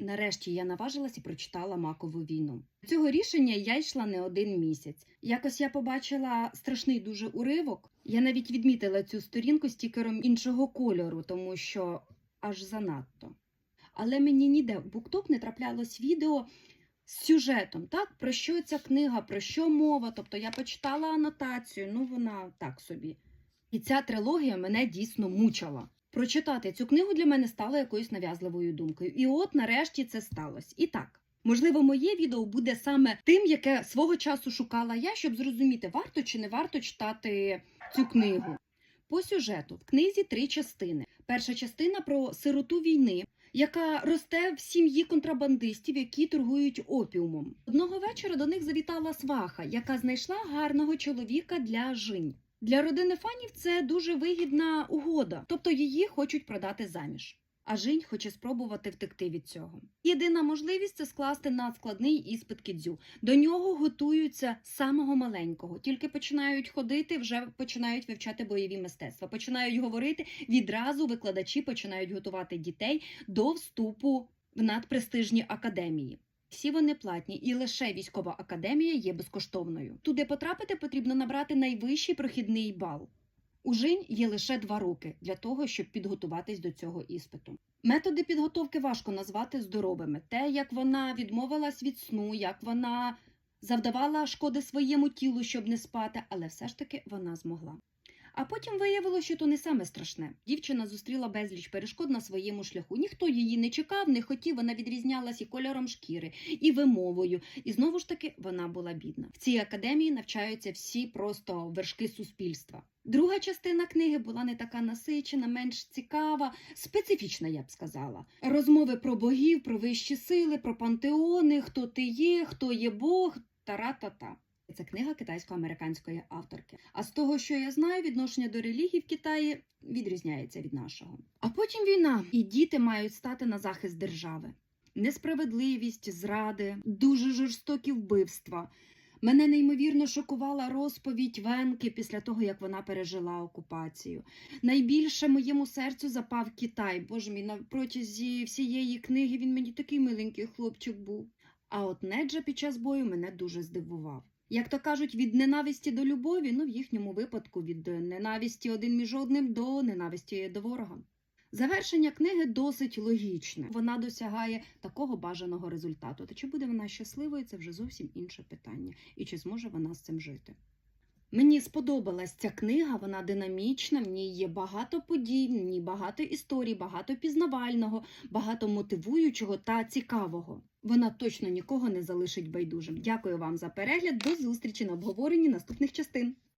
Нарешті я наважилась і прочитала макову війну. Цього рішення я йшла не один місяць. Якось я побачила страшний дуже уривок. Я навіть відмітила цю сторінку стікером іншого кольору, тому що аж занадто. Але мені ніде в букток не траплялось відео з сюжетом, так про що ця книга, про що мова. Тобто я почитала анотацію, ну вона так собі. І ця трилогія мене дійсно мучила. Прочитати цю книгу для мене стало якоюсь нав'язливою думкою. І от нарешті це сталося. І так, можливо, моє відео буде саме тим, яке свого часу шукала я, щоб зрозуміти, варто чи не варто читати цю книгу. По сюжету в книзі три частини. Перша частина про сироту війни, яка росте в сім'ї контрабандистів, які торгують опіумом. Одного вечора до них завітала сваха, яка знайшла гарного чоловіка для жінь. Для родини фанів це дуже вигідна угода, тобто її хочуть продати заміж. А Жінь хоче спробувати втекти від цього. Єдина можливість це скласти надскладний іспит кідзю. До нього готуються з самого маленького. Тільки починають ходити, вже починають вивчати бойові мистецтва. Починають говорити відразу. Викладачі починають готувати дітей до вступу в надпрестижні академії. Всі вони платні, і лише військова академія є безкоштовною. Туди потрапити потрібно набрати найвищий прохідний бал. У Жінь є лише два роки для того, щоб підготуватись до цього іспиту. Методи підготовки важко назвати здоровими. Те, як вона відмовилась від сну, як вона завдавала шкоди своєму тілу, щоб не спати, але все ж таки вона змогла. А потім виявилося, що то не саме страшне. Дівчина зустріла безліч перешкод на своєму шляху. Ніхто її не чекав, не хотів. Вона відрізнялась і кольором шкіри, і вимовою. І знову ж таки вона була бідна. В цій академії навчаються всі просто вершки суспільства. Друга частина книги була не така насичена, менш цікава, специфічна, я б сказала. Розмови про богів, про вищі сили, про пантеони, хто ти є, хто є Бог, тара-та-та. Це книга китайсько-американської авторки. А з того, що я знаю, відношення до релігії в Китаї відрізняється від нашого. А потім війна, і діти мають стати на захист держави. Несправедливість, зради, дуже жорстокі вбивства. Мене неймовірно шокувала розповідь Венки після того, як вона пережила окупацію. Найбільше моєму серцю запав Китай. Боже мій, на протязі всієї книги він мені такий миленький хлопчик був. А от Неджа під час бою мене дуже здивував. Як то кажуть, від ненависті до любові, ну в їхньому випадку від ненависті один між одним до ненависті до ворога. Завершення книги досить логічне. Вона досягає такого бажаного результату. Та чи буде вона щасливою, це вже зовсім інше питання. І чи зможе вона з цим жити? Мені сподобалась ця книга, вона динамічна, в ній є багато подій, в ній багато історій, багато пізнавального, багато мотивуючого та цікавого. Вона точно нікого не залишить байдужим. Дякую вам за перегляд. До зустрічі на обговоренні наступних частин.